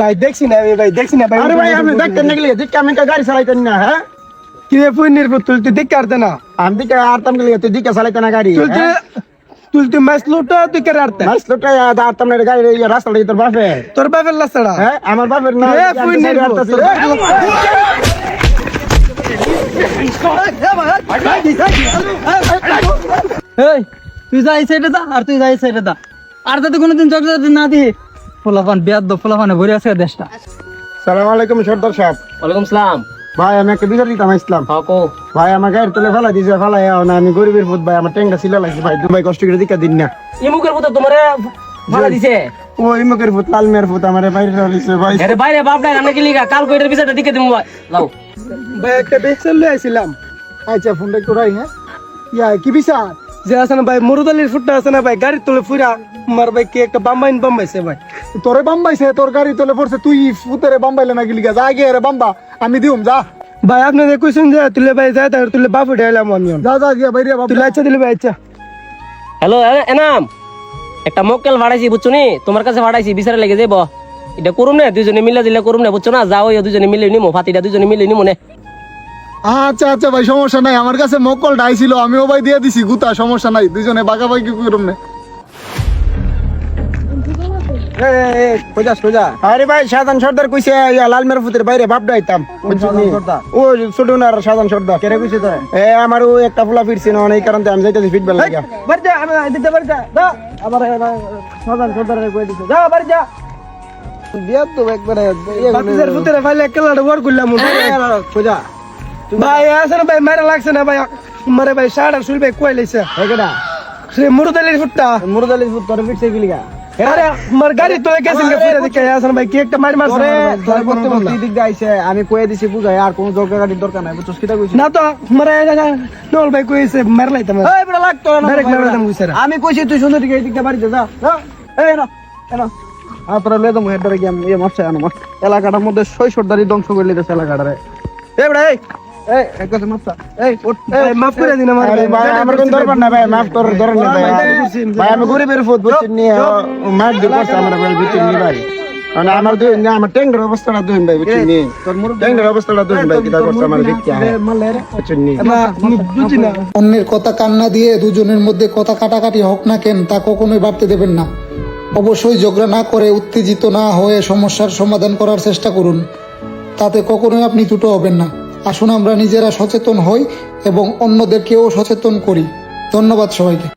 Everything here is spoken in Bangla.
ভাই দেখছি না আমি ভাই দেখছি না ভাই আরে ভাই আপনি দেখতেন নাকি দিকে আমি গাড়ি চালাইতেন না হ্যাঁ কি রে পুনির তুই তুই দেখ কাটতে না আমি দিকে আরতাম গেলে তুই দিকে চালাইতেন না গাড়ি তুই তুই তুই তুই মাছ লুটা তুই কে আরতে মাস লোকটা আরতাম না গাড়ি এই রাস্তাটা তোর বাপে তোর বাপের লাসড়া হ্যাঁ আমার বাপের না এ পুনির এই তুই যা এই সাইডে দা আর তুই যা এই সাইডে দা আর যাতে কোনোদিন চকলেট না দিয়ে ফোলাফান বিয়াদ দো ফোলাফানে ভরে আছে দেশটা। সালাম আলাইকুম সর্দার সাহেব। ওয়ালাইকুম সালাম। ভাই আমি একটা বিচার দিতাম ইসলাম হ্যাঁ কো ভাই আমার গাড়ি তুলে ফেলা দিছে ফেলাই না আমি গরিবের ফুট ভাই আমার ট্যাংটা ছিল লাগছে ভাই দুবাই কষ্ট করে দিকা দিন না। ইমুকের মতো তোমারে ভাড়া দিছে? ওই মুখের ফুট লাল মেয়ের ফুট আমার বাইরে দিছে ভাই। এর বাইরে বাপ নাই রান্না কি লিগা? কাল কইটার বিচারটা দিকে দিমু ভাই। লাও। ভাই একটা বেশ চলে আইছিলাম। আচ্ছা ফোনটা একটু রাই হ্যাঁ। ইয়া কি বিচার? যে আছে না ভাই মরুদালির ফুটটা আছে না ভাই গাড়ি তুলে ফুরা মার ভাই কি একটা বাম্বাইন বাম্বাইছে ভাই। তোরে বাম্বাইছে তোর গাড়ি তোলে পড়ছে তুই ফুতেরে বাম্বাইলে না গেলি যা আগে রে বাম্বা আমি দিউম যা। ভাই আপনি যে কইছেন যে তুলে ভাই যায় তাহলে তুলে বাপ উঠাইলাম আমি। যা যা গিয়া বাইরে বাবা তুলে আচ্ছা দিলে ভাই আচ্ছা হ্যালো এনাম। একটা মক্কেল ভাড়াইছি বুঝছ নি? তোমার কাছে ভাড়াইছি বিচারে লেগে যাব এটা করুম না দুজনে মিলে দিলে করুম না বুঝছ না? যাও দুজনে মিলে নিমো ফাতিটা দুজনে মিলে নিমো নে। আচ্ছা আচ্ছা ভাই সমস্যা নাই। আমার কাছে মকল ডাইছিল আমিও ভাই দিয়ে দিছি গুতা সমস্যা নাই। দুইজনে বাঁকা বাকি করুম না আরে ভাই সাধারণ সর্দার কইছে ফুতের বাইরে বাপ ডাইতাম। ও ছোট না? সাধারণ সর্দার। কেরে কইছে তো এ আমার ও একটা ফুলা ফিরছে না অনেক কারণে আমি যাইতেছি ফিটবেল লাগা বাড়ি যা আমি দিতে বাড়ি যা যা। আবার সাধারণ সর্দার কই দিছে। যা বাড়ি যা। বিয়া তো একবারে বাতিজার ফুতেরে ফাইলে কেলাটা ওয়ার করলাম খোঁজা। ভাই না ভাই মারা লাগছে না ভাই মারে ভাই সাড়া শুল ভাই কই লাইছে। একেডা সে মুরুদালির ফুটটা মুরদালি ফুট তোর আরে মার গাড়ি গেছেন কে ভাই কি একটা মারি মারছে? তোরে তোরে করতে বলতে দিক গাইছে আমি কয়ে দিছি বুঝাই আর কোনো দরকার গাড়ির দরকার নাই বুঝছস কিটা কইছি। না তো মারে নল ভাই কইছে মার লাইতাম। এই বড় লাগতো না ডাইরেক্ট মার লাইতাম কইছে আমি কইছি তুই সুন্দর দিকে এদিকে বাড়িতে যা। এই না না। আপনারা লেদম হেডারে গিয়ে ইয়ে মারছে আনো এলাকাটার মধ্যে শৈশবদারি ধ্বংস করে লিতেছে এলাকাটারে। এই বড় এই। এই এক কথা মাপসা এই উঠ ভাই মাফ করে দিন আমার ভাই। আমার কোন দরবার না ভাই মাফ করার দরকার নেই ভাই। ভাই আমি গরিবের ফুট বুঝছেন নি মার দি আমার ভাই বুঝছেন নি ভাই। মানে আমার দুই না আমার ট্যাঙ্কের অবস্থাটা দুই ভাই বুঝছেন নি। ট্যাঙ্কের অবস্থাটা দুই ভাই কিটা করছে আমার দেখতে বুঝছেন নি। না বুঝি না। অন্যের কথা কান্না দিয়ে দুজনের মধ্যে কথা কাটাকাটি হোক না কেন তা কখনোই বাড়তে দেবেন না। অবশ্যই ঝগড়া না করে উত্তেজিত না হয়ে সমস্যার সমাধান করার চেষ্টা করুন। তাতে কখনোই আপনি ত্রুটো হবেন না। আসুন আমরা নিজেরা সচেতন হই এবং অন্যদেরকেও সচেতন করি। ধন্যবাদ সবাইকে।